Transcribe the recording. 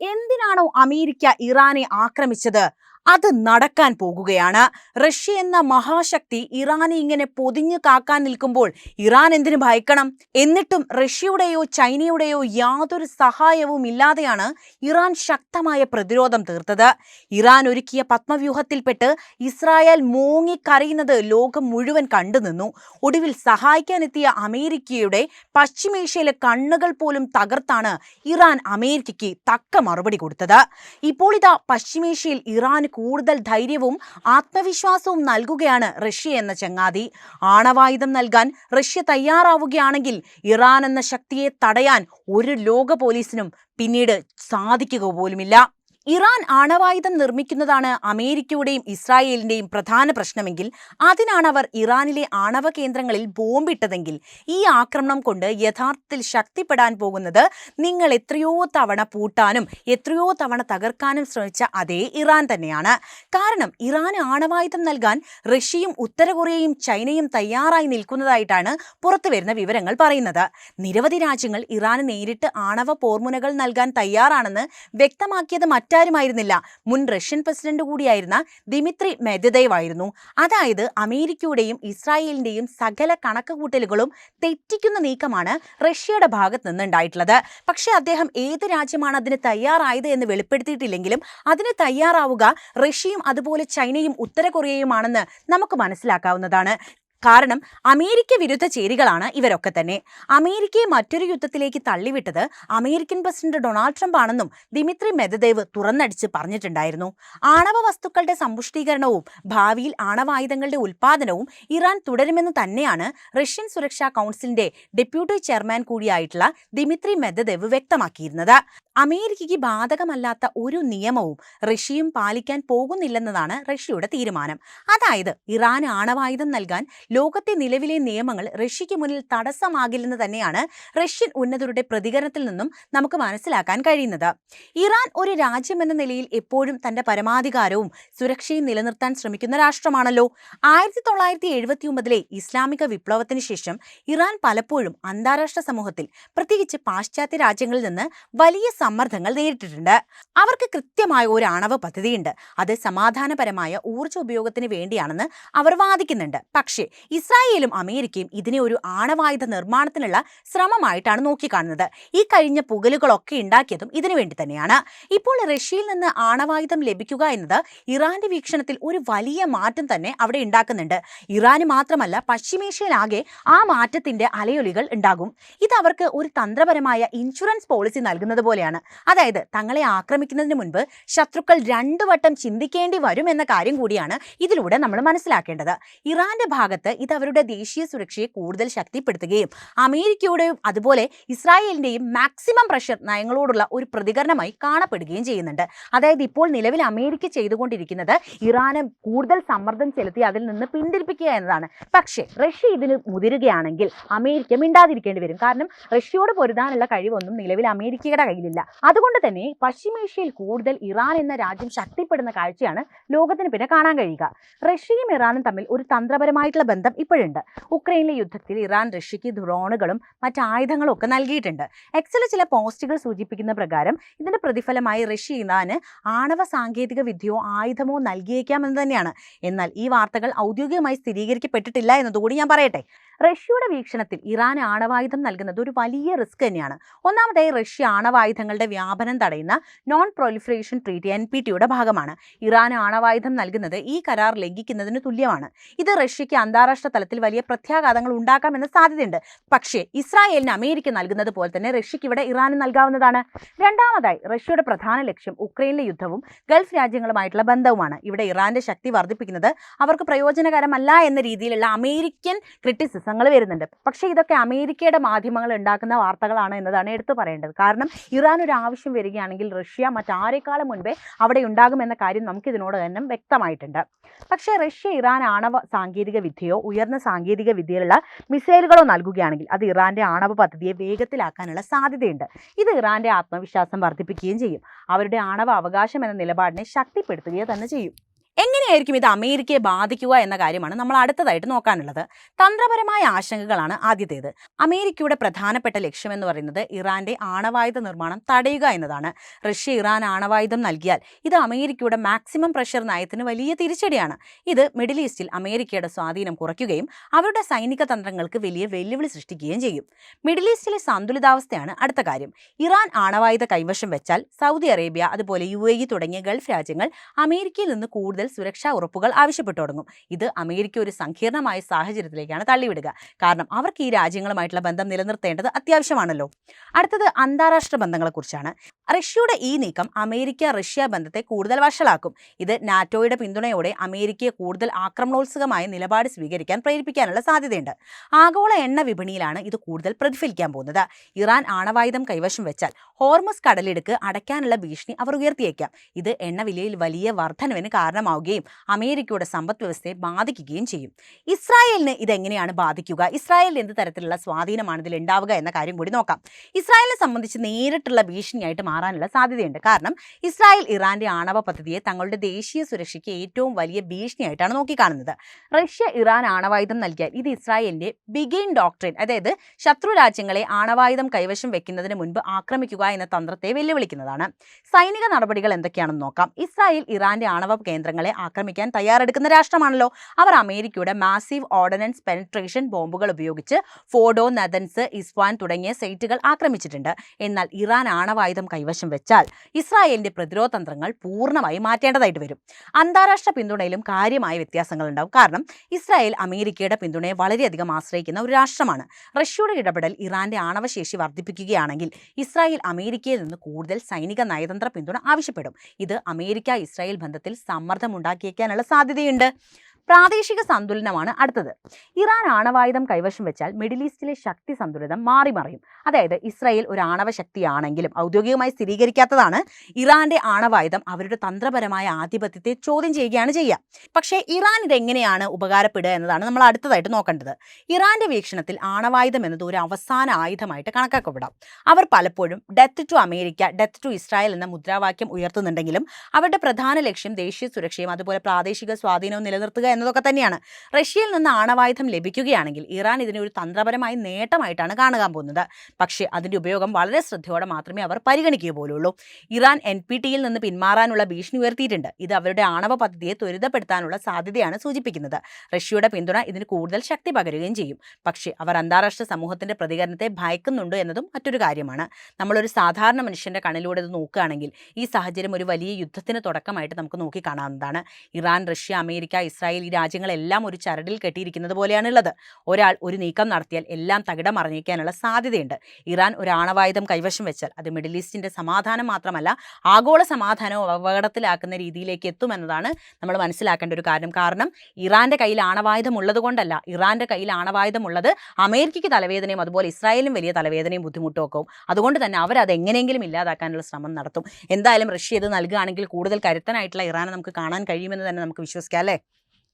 എന്തിനാണോ അമേരിക്ക ഇറാനെ ആക്രമിച്ചത്? അത് നടക്കാൻ പോകുകയാണ്. റഷ്യ എന്ന മഹാശക്തി ഇറാനെ ഇങ്ങനെ പൊതിഞ്ഞു കാക്കാൻ നിൽക്കുമ്പോൾ ഇറാൻ എന്തിനു ഭയക്കണം? എന്നിട്ടും റഷ്യയുടെയോ ചൈനയുടെയോ യാതൊരു സഹായവും ഇല്ലാതെയാണ് ഇറാൻ ശക്തമായ പ്രതിരോധം തീർത്തത്. ഇറാൻ ഒരുക്കിയ പത്മവ്യൂഹത്തിൽപ്പെട്ട് ഇസ്രായേൽ മൂങ്ങിക്കരയുന്നത് ലോകം മുഴുവൻ കണ്ടുനിന്നു ഒടുവിൽ സഹായിക്കാനെത്തിയ അമേരിക്കയുടെ പശ്ചിമേഷ്യയിലെ കണ്ണുകൾ പോലും തകർത്താണ് ഇറാൻ അമേരിക്കയ്ക്ക് തക്ക മറുപടി കൊടുത്തത്. ഇപ്പോൾ ഇതാ പശ്ചിമേഷ്യയിൽ ഇറാന് കൂടുതൽ ധൈര്യവും ആത്മവിശ്വാസവും നൽകുകയാണ് റഷ്യ എന്ന ചങ്ങാതി. ആണവായുധം നൽകാൻ റഷ്യ തയ്യാറാവുകയാണെങ്കിൽ ഇറാൻ എന്ന ശക്തിയെ തടയാൻ ഒരു ലോക പോലീസിനും പിന്നീട് സാധിക്കുക പോലുമില്ല. ഇറാൻ ആണവായുധം നിർമ്മിക്കുന്നതാണ് അമേരിക്കയുടെയും ഇസ്രായേലിന്റെയും പ്രധാന പ്രശ്നമെങ്കിൽ അതിനാണ് അവർ ഇറാനിലെ ആണവ കേന്ദ്രങ്ങളിൽ ബോംബിട്ടതെങ്കിൽ ഈ ആക്രമണം കൊണ്ട് യഥാർത്ഥത്തിൽ ശക്തിപ്പെടാൻ പോകുന്നത് നിങ്ങൾ എത്രയോ തവണ പൂട്ടാനും എത്രയോ തവണ തകർക്കാനും ശ്രമിച്ച അതേ ഇറാൻ തന്നെയാണ്. കാരണം ഇറാന് ആണവായുധം നൽകാൻ റഷ്യയും ഉത്തര കൊറിയയും ചൈനയും തയ്യാറായി നിൽക്കുന്നതായിട്ടാണ് പുറത്തു വരുന്ന വിവരങ്ങൾ പറയുന്നത്. നിരവധി രാജ്യങ്ങൾ ഇറാന് നേരിട്ട് ആണവ പോർമുനകൾ നൽകാൻ തയ്യാറാണെന്ന് വ്യക്തമാക്കിയത് മറ്റാരുമായിരുന്നില്ല. മുൻ റഷ്യൻ പ്രസിഡന്റ് കൂടിയായിരുന്ന ദിമിത്രി മെദദേവ് ആയിരുന്നു അതായത് അമേരിക്കയുടെയും ഇസ്രായേലിന്റെയും സകല കണക്കുകൂട്ടലുകളും തെറ്റിക്കുന്ന നീക്കമാണ് റഷ്യയുടെ ഭാഗത്ത് നിന്നുണ്ടായിട്ടുള്ളത്. പക്ഷേ അദ്ദേഹം ഏത് രാജ്യമാണ് അതിന് തയ്യാറായത് എന്ന് വെളിപ്പെടുത്തിയിട്ടില്ലെങ്കിലും അതിന് തയ്യാറാവുക റഷ്യയും അതുപോലെ ചൈനയും ഉത്തര കൊറിയയുമാണെന്ന് നമുക്ക് മനസ്സിലാക്കാവുന്നതാണ്. കാരണം അമേരിക്ക വിരുദ്ധ ചേരികളാണ് ഇവരൊക്കെ തന്നെ. അമേരിക്കയെ മറ്റൊരു യുദ്ധത്തിലേക്ക് തള്ളിവിട്ടത് അമേരിക്കൻ പ്രസിഡന്റ് ഡൊണാൾഡ് ട്രംപ് ആണെന്നും ദിമിത്രി മെദദേവ് തുറന്നടിച്ച് പറഞ്ഞിട്ടുണ്ടായിരുന്നു. ആണവ വസ്തുക്കളുടെ സമ്പുഷ്ടീകരണവും ഭാവിയിൽ ആണവായുധങ്ങളുടെ ഉൽപാദനവും ഇറാൻ തുടരുമെന്ന് തന്നെയാണ് റഷ്യൻ സുരക്ഷാ കൗൺസിലിന്റെ ഡെപ്യൂട്ടി ചെയർമാൻ കൂടിയായിട്ടുള്ള ദിമിത്രി മെദദേവ് വ്യക്തമാക്കിയിരുന്നത്. അമേരിക്കയ്ക്ക് ബാധകമല്ലാത്ത ഒരു നിയമവും റഷ്യയും പാലിക്കാൻ പോകുന്നില്ലെന്നതാണ് റഷ്യയുടെ തീരുമാനം. അതായത് ഇറാൻ ആണവായുധം നൽകാൻ ലോകത്തെ നിലവിലെ നിയമങ്ങൾ റഷ്യയ്ക്ക് മുന്നിൽ തടസ്സമാകില്ലെന്ന് തന്നെയാണ് റഷ്യൻ ഉന്നതരുടെ പ്രതികരണത്തിൽ നിന്നും നമുക്ക് മനസ്സിലാക്കാൻ കഴിയുന്നത്. ഇറാൻ ഒരു രാജ്യമെന്ന നിലയിൽ എപ്പോഴും തന്റെ പരമാധികാരവും സുരക്ഷയും നിലനിർത്താൻ ശ്രമിക്കുന്ന രാഷ്ട്രമാണല്ലോ. ആയിരത്തി തൊള്ളായിരത്തി എഴുപത്തി ഒമ്പതിലെ ഇസ്ലാമിക വിപ്ലവത്തിന് ശേഷം ഇറാൻ പലപ്പോഴും അന്താരാഷ്ട്ര സമൂഹത്തിൽ പ്രത്യേകിച്ച് പാശ്ചാത്യ രാജ്യങ്ങളിൽ നിന്ന് വലിയ സമ്മർദ്ദങ്ങൾ നേരിട്ടിട്ടുണ്ട്. അവർക്ക് കൃത്യമായ ഒരു ആണവ പദ്ധതിയുണ്ട്. അത് സമാധാനപരമായ ഊർജ ഉപയോഗത്തിന് വേണ്ടിയാണെന്ന് അവർ വാദിക്കുന്നുണ്ട്. പക്ഷേ ഇസ്രായേലും അമേരിക്കയും ഇതിനെ ഒരു ആണവായുധ നിർമ്മാണത്തിനുള്ള ശ്രമമായിട്ടാണ് നോക്കിക്കാണുന്നത്. ഈ കഴിഞ്ഞ പുകലുകളൊക്കെ ഉണ്ടാക്കിയതും ഇതിനു വേണ്ടി തന്നെയാണ്. ഇപ്പോൾ റഷ്യയിൽ നിന്ന് ആണവായുധം ലഭിക്കുക എന്നത് ഇറാന്റെ വീക്ഷണത്തിൽ ഒരു വലിയ മാറ്റം തന്നെ അവിടെ ഉണ്ടാക്കുന്നുണ്ട്. ഇറാന് മാത്രമല്ല പശ്ചിമേഷ്യയിലാകെ ആ മാറ്റത്തിന്റെ അലയൊലികൾ ഉണ്ടാകും. ഇത് അവർക്ക് ഒരു തന്ത്രപരമായ ഇൻഷുറൻസ് പോളിസി നൽകുന്നത് പോലെയാണ്. അതായത് തങ്ങളെ ആക്രമിക്കുന്നതിന് മുൻപ് ശത്രുക്കൾ രണ്ടു വട്ടം ചിന്തിക്കേണ്ടി വരും എന്ന കാര്യം കൂടിയാണ് ഇതിലൂടെ നമ്മൾ മനസ്സിലാക്കേണ്ടത്. ഇറാന്റെ ഭാഗത്ത് ഇത് അവരുടെ ദേശീയ സുരക്ഷയെ കൂടുതൽ ശക്തിപ്പെടുത്തുകയും അമേരിക്കയുടെയും അതുപോലെ ഇസ്രായേലിന്റെയും മാക്സിമം പ്രഷർ നയങ്ങളോടുള്ള ഒരു പ്രതികരണമായി കാണപ്പെടുകയും ചെയ്യുന്നുണ്ട്. അതായത് ഇപ്പോൾ നിലവിൽ അമേരിക്ക ചെയ്തുകൊണ്ടിരിക്കുന്നത് ഇറാന് കൂടുതൽ സമ്മർദ്ദം ചെലുത്തി അതിൽ നിന്ന് പിന്തിരിപ്പിക്കുക എന്നതാണ്. പക്ഷേ റഷ്യ ഇതിന് മുതിരുകയാണെങ്കിൽ അമേരിക്ക മിണ്ടാതിരിക്കേണ്ടി വരും. കാരണം റഷ്യയോട് പൊരുതാനുള്ള കഴിവൊന്നും നിലവിൽ അമേരിക്കയുടെ കയ്യിലില്ല. അതുകൊണ്ട് തന്നെ പശ്ചിമേഷ്യയിൽ കൂടുതൽ ഇറാൻ എന്ന രാജ്യം ശക്തിപ്പെടുന്ന കാഴ്ചയാണ് ലോകത്തിന് പിന്നെ കാണാൻ കഴിയുക. റഷ്യയും ഇറാനും തമ്മിൽ ഒരു തന്ത്രപരമായിട്ടുള്ള ഇപ്പോഴുണ്ട്. ഉക്രൈനിലെ യുദ്ധത്തിൽ ഇറാൻ റഷ്യയ്ക്ക് ഡ്രോണുകളും മറ്റ് ആയുധങ്ങളും ഒക്കെ നൽകിയിട്ടുണ്ട്. എക്സിലെ ചില പോസ്റ്റുകൾ സൂചിപ്പിക്കുന്ന പ്രകാരം ഇതിന്റെ പ്രതിഫലമായി റഷ്യ ഇറാന് ആണവ സാങ്കേതിക വിദ്യയോ ആയുധമോ നൽകിയേക്കാമെന്ന് തന്നെയാണ്. എന്നാൽ ഈ വാർത്തകൾ ഔദ്യോഗികമായി സ്ഥിരീകരിക്കപ്പെട്ടിട്ടില്ല എന്നതുകൂടി ഞാൻ പറയട്ടെ. റഷ്യയുടെ വീക്ഷണത്തിൽ ഇറാൻ ആണവായുധം നൽകുന്നത് ഒരു വലിയ റിസ്ക് തന്നെയാണ്. ഒന്നാമതായി റഷ്യ ആണവായുധങ്ങളുടെ വ്യാപനം തടയുന്ന non proliferation treaty N P ടിയുടെ ഭാഗമാണ്. ഇറാൻ ആണവായുധം നൽകുന്നത് ഈ കരാർ ലംഘിക്കുന്നതിന് തുല്യമാണ്. ഇത് റഷ്യയ്ക്ക് അന്താരാഷ്ട്ര തലത്തിൽ വലിയ പ്രത്യാഘാതങ്ങൾ ഉണ്ടാക്കാമെന്ന സാധ്യതയുണ്ട്. പക്ഷേ ഇസ്രായേലിന് അമേരിക്ക നൽകുന്നത് പോലെ തന്നെ റഷ്യയ്ക്ക് ഇവിടെ ഇറാന് നൽകാവുന്നതാണ്. രണ്ടാമതായി റഷ്യയുടെ പ്രധാന ലക്ഷ്യം ഉക്രൈനിലെ യുദ്ധവും ഗൾഫ് രാജ്യങ്ങളുമായിട്ടുള്ള ബന്ധവുമാണ്. ഇവിടെ ഇറാന്റെ ശക്തി വർദ്ധിപ്പിക്കുന്നത് അവർക്ക് പ്രയോജനകരമല്ല എന്ന രീതിയിലുള്ള അമേരിക്കൻ ക്രിറ്റിസിസങ്ങൾ വരുന്നുണ്ട്. പക്ഷേ ഇതൊക്കെ അമേരിക്കയുടെ മാധ്യമങ്ങൾ ഉണ്ടാക്കുന്ന വാർത്തകളാണ് എന്നതാണ് എടുത്തു പറയേണ്ടത്. കാരണം ഇറാൻ ഒരു ആവശ്യം വരികയാണെങ്കിൽ റഷ്യ മറ്റാരെക്കാളും മുൻപേ അവിടെ ഉണ്ടാകുമെന്ന കാര്യം നമുക്കിതിനോട് തന്നെ വ്യക്തമായിട്ടുണ്ട്. പക്ഷേ റഷ്യ ഇറാൻ ആണവ സാങ്കേതിക വിദ്യയോ ഉയർന്ന സാങ്കേതിക വിദ്യയിലുള്ള മിസൈലുകളോ നൽകുകയാണെങ്കിൽ അത് ഇറാന്റെ ആണവ പദ്ധതിയെ വേഗത്തിലാക്കാനുള്ള സാധ്യതയുണ്ട്. ഇത് ഇറാന്റെ ആത്മവിശ്വാസം വർദ്ധിപ്പിക്കുകയും ചെയ്യും. അവരുടെ ആണവ അവകാശം എന്ന നിലപാടിനെ ശക്തിപ്പെടുത്തുകയോ തന്നെ ചെയ്യും. എങ്ങനെയായിരിക്കും ഇത് അമേരിക്കയെ ബാധിക്കുക എന്ന കാര്യമാണ് നമ്മൾ അടുത്തതായിട്ട് നോക്കാനുള്ളത്. തന്ത്രപരമായ ആശങ്കകളാണ് ആദ്യത്തേത്. അമേരിക്കയുടെ പ്രധാനപ്പെട്ട ലക്ഷ്യം എന്ന് പറയുന്നത് ഇറാന്റെ ആണവായുധ നിർമ്മാണം തടയുക എന്നതാണ്. റഷ്യ ഇറാൻ ആണവായുധം നൽകിയാൽ ഇത് അമേരിക്കയുടെ മാക്സിമം പ്രഷർ നയത്തിന് വലിയ തിരിച്ചടിയാണ്. ഇത് മിഡിൽ ഈസ്റ്റിൽ അമേരിക്കയുടെ സ്വാധീനം കുറയ്ക്കുകയും അവരുടെ സൈനിക തന്ത്രങ്ങൾക്ക് വലിയ വെല്ലുവിളി സൃഷ്ടിക്കുകയും ചെയ്യും. മിഡിൽ ഈസ്റ്റിലെ സന്തുലിതാവസ്ഥയാണ് അടുത്ത കാര്യം. ഇറാൻ ആണവായുധ കൈവശം വെച്ചാൽ സൗദി അറേബ്യ അതുപോലെ യു തുടങ്ങിയ ഗൾഫ് രാജ്യങ്ങൾ അമേരിക്കയിൽ നിന്ന് കൂടുതൽ സുരക്ഷാ ഉറപ്പുകൾ ആവശ്യപ്പെട്ടു തുടങ്ങും. ഇത് അമേരിക്ക ഒരു സങ്കീർണമായ സാഹചര്യത്തിലേക്കാണ് തള്ളിവിടുക. കാരണം അവർക്ക് ഈ രാജ്യങ്ങളുമായിട്ടുള്ള ബന്ധം നിലനിർത്തേണ്ടത് അത്യാവശ്യമാണല്ലോ. അടുത്തത് അന്താരാഷ്ട്ര ബന്ധങ്ങളെക്കുറിച്ചാണ്. റഷ്യയുടെ ഈ നീക്കം അമേരിക്ക റഷ്യ ബന്ധത്തെ കൂടുതൽ വഷളാക്കും. ഇത് നാറ്റോയുടെ പിന്തുണയോടെ അമേരിക്കയെ കൂടുതൽ ആക്രമണോത്സുകമായ നിലപാട് സ്വീകരിക്കാൻ പ്രേരിപ്പിക്കാനുള്ള സാധ്യതയുണ്ട്. ആഗോള എണ്ണ വിപണിയിലാണ് ഇത് കൂടുതൽ പ്രതിഫലിക്കാൻ പോകുന്നത്. ഇറാൻ ആണവായുധം കൈവശം വെച്ചാൽ ഹോർമസ് കടലിടുക്ക് അടയ്ക്കാനുള്ള ഭീഷണി അവർ ഉയർത്തിയേക്കാം. ഇത് എണ്ണ വിലയിൽ വലിയ വർധനവിന് കാരണമാവുകയും അമേരിക്കയുടെ സമ്പദ് വ്യവസ്ഥയെ ബാധിക്കുകയും ചെയ്യും. ഇസ്രായേലിന് ഇതെങ്ങനെയാണ് ബാധിക്കുക? ഇസ്രായേലിന് എന്ത് തരത്തിലുള്ള സ്വാധീനമാണ് ഇതിൽ ഉണ്ടാവുക എന്ന കാര്യം കൂടി നോക്കാം. ഇസ്രായേലിനെ സംബന്ധിച്ച് നേരിട്ടുള്ള ഭീഷണിയായിട്ട് മാറാനുള്ള സാധ്യതയുണ്ട്. കാരണം ഇസ്രായേൽ ഇറാന്റെ ആണവ പദ്ധതിയെ തങ്ങളുടെ ദേശീയ സുരക്ഷയ്ക്ക് ഏറ്റവും വലിയ ഭീഷണിയായിട്ടാണ് നോക്കിക്കാണുന്നത്. റഷ്യ ഇറാൻ ആണവായുധം നൽകിയാൽ ഇത് ഇസ്രായേലിന്റെ ബിഗെയിൻ ഡോക്ട്രിൻ അതായത് ശത്രു രാജ്യങ്ങളെ ആണവായുധം കൈവശം വെക്കുന്നതിന് മുൻപ് ആക്രമിക്കുക എന്ന തന്ത്രത്തെ വെല്ലുവിളിക്കുന്നതാണ്. സൈനിക നടപടികൾ എന്തൊക്കെയാണെന്ന് നോക്കാം. ഇസ്രായേൽ ഇറാന്റെ ആണവ കേന്ദ്രങ്ങളെ ആക്രമിക്കാൻ തയ്യാറെടുക്കുന്ന രാഷ്ട്രമാണല്ലോ. അവർ അമേരിക്കയുടെ മാസീവ് ഓർഡിനൻസ് പെനട്രേഷൻ ബോംബുകൾ ഉപയോഗിച്ച് ഫോഡോ നദൻസ് ഇസ്വാൻ തുടങ്ങിയ സൈറ്റുകൾ ആക്രമിച്ചിട്ടുണ്ട്. എന്നാൽ ഇറാൻ ആണവായുധം കൈവശം വെച്ചാൽ ഇസ്രായേലിന്റെ പ്രതിരോധ തന്ത്രങ്ങൾ പൂർണമായി മാറ്റേണ്ടതായിട്ട് വരും. അന്താരാഷ്ട്ര പിന്തുണയിലും കാര്യമായ വ്യത്യാസങ്ങൾ ഉണ്ടാവും കാരണം ഇസ്രായേൽ അമേരിക്കയുടെ പിന്തുണയെ വളരെയധികം ആശ്രയിക്കുന്ന ഒരു രാഷ്ട്രമാണ്. റഷ്യയുടെ ഇടപെടൽ ഇറാന്റെ ആണവശേഷി വർദ്ധിപ്പിക്കുകയാണെങ്കിൽ ഇസ്രായേൽ അമേരിക്കയിൽ നിന്ന് കൂടുതൽ സൈനിക നയതന്ത്ര പിന്തുണ ആവശ്യപ്പെടും. ഇത് അമേരിക്ക ഇസ്രായേൽ ബന്ധത്തിൽ സമ്മർദ്ദം ഉണ്ടാക്കിയേക്കാനുള്ള സാധ്യതയുണ്ട്. പ്രാദേശിക സന്തുലനമാണ് അടുത്തത്. ഇറാൻ ആണവായുധം കൈവശം വെച്ചാൽ മിഡിൽ ഈസ്റ്റിലെ ശക്തി സന്തുലിതം മാറി മറിയും. അതായത് ഇസ്രായേൽ ഒരു ആണവ ശക്തിയാണെങ്കിലും ഔദ്യോഗികമായി സ്ഥിരീകരിക്കാത്തതാണ് ഇറാന്റെ ആണവായുധം അവരുടെ തന്ത്രപരമായ ആധിപത്യത്തെ ചോദ്യം ചെയ്യുകയാണ് ചെയ്യുക. പക്ഷേ ഇറാൻ ഇതെങ്ങനെയാണ് ഉപകാരപ്പെടുക എന്നതാണ് നമ്മൾ അടുത്തതായിട്ട് നോക്കേണ്ടത്. ഇറാന്റെ വീക്ഷണത്തിൽ ആണവായുധം എന്നത് ഒരു അവസാന ആയുധമായിട്ട് കണക്കാക്കപ്പെടാം. അവർ പലപ്പോഴും death to America death to Israel എന്ന മുദ്രാവാക്യം ഉയർത്തുന്നുണ്ടെങ്കിലും അവരുടെ പ്രധാന ലക്ഷ്യം ദേശീയ സുരക്ഷയും അതുപോലെ പ്രാദേശിക സ്വാധീനവും നിലനിർത്തുക എന്നതൊക്കെ തന്നെയാണ്. റഷ്യയിൽ നിന്ന് ആണവായുധം ലഭിക്കുകയാണെങ്കിൽ ഇറാൻ ഇതിനെ ഒരു തന്ത്രപരമായ നേട്ടമായിട്ടാണ് കാണുക പോകുന്നത്. പക്ഷേ അതിന്റെ ഉപയോഗം വളരെ ശ്രദ്ധയോടെ മാത്രമേ അവർ പരിഗണിക്കുക പോലുള്ളൂ. ഇറാൻ എൻ പി ടിയിൽ നിന്ന് പിന്മാറാനുള്ള ഭീഷണി ഉയർത്തിയിട്ടുണ്ട്. ഇത് അവരുടെ ആണവ പദ്ധതിയെ ത്വരിതപ്പെടുത്താനുള്ള സാധ്യതയാണ് സൂചിപ്പിക്കുന്നത്. റഷ്യയുടെ പിന്തുണ ഇതിന് കൂടുതൽ ശക്തി പകരുകയും ചെയ്യും. പക്ഷേ അവർ അന്താരാഷ്ട്ര സമൂഹത്തിന്റെ പ്രതികരണത്തെ ഭയക്കുന്നുണ്ട് എന്നതും മറ്റൊരു കാര്യമാണ്. നമ്മളൊരു സാധാരണ മനുഷ്യന്റെ കണ്ണിലൂടെ ഇത് നോക്കുകയാണെങ്കിൽ ഈ സാഹചര്യം ഒരു വലിയ യുദ്ധത്തിന് തുടക്കമായിട്ട് നമുക്ക് നോക്കി കാണാവുന്നതാണ്. ഇറാൻ റഷ്യ അമേരിക്ക ഇസ്രായേൽ ഈ രാജ്യങ്ങളെല്ലാം ഒരു ചരടിൽ കെട്ടിയിരിക്കുന്നത് പോലെയാണുള്ളത്. ഒരാൾ ഒരു നീക്കം നടത്തിയാൽ എല്ലാം തകിടം മറിഞ്ഞേക്കാനുള്ള സാധ്യതയുണ്ട്. ഇറാൻ ഒരു ആണവായുധം കൈവശം വെച്ചാൽ അത് മിഡിൽ ഈസ്റ്റിന്റെ സമാധാനം മാത്രമല്ല ആഗോള സമാധാനവും അപകടത്തിലാക്കുന്ന രീതിയിലേക്ക് എത്തുമെന്നതാണ് നമ്മൾ മനസ്സിലാക്കേണ്ട ഒരു കാര്യം. കാരണം ഇറാന്റെ കയ്യിൽ ആണവായുധം ഉള്ളത് കൊണ്ടല്ല ഇറാന്റെ കയ്യിൽ ആണവായുധം ഉള്ളത് അമേരിക്കയ്ക്ക് തലവേദനയും അതുപോലെ ഇസ്രായേലിനും വലിയ തലവേദനയും ബുദ്ധിമുട്ടും അതുകൊണ്ട് തന്നെ അവർ അത് എങ്ങനെയെങ്കിലും ഇല്ലാതാക്കാനുള്ള ശ്രമം നടത്തും. എന്തായാലും റഷ്യ ഇത് നൽകുകയാണെങ്കിൽ കൂടുതൽ കരുത്തനായിട്ടുള്ള ഇറാനെ നമുക്ക് കാണാൻ കഴിയുമെന്ന് തന്നെ നമുക്ക് വിശ്വസിക്കാം അല്ലേ?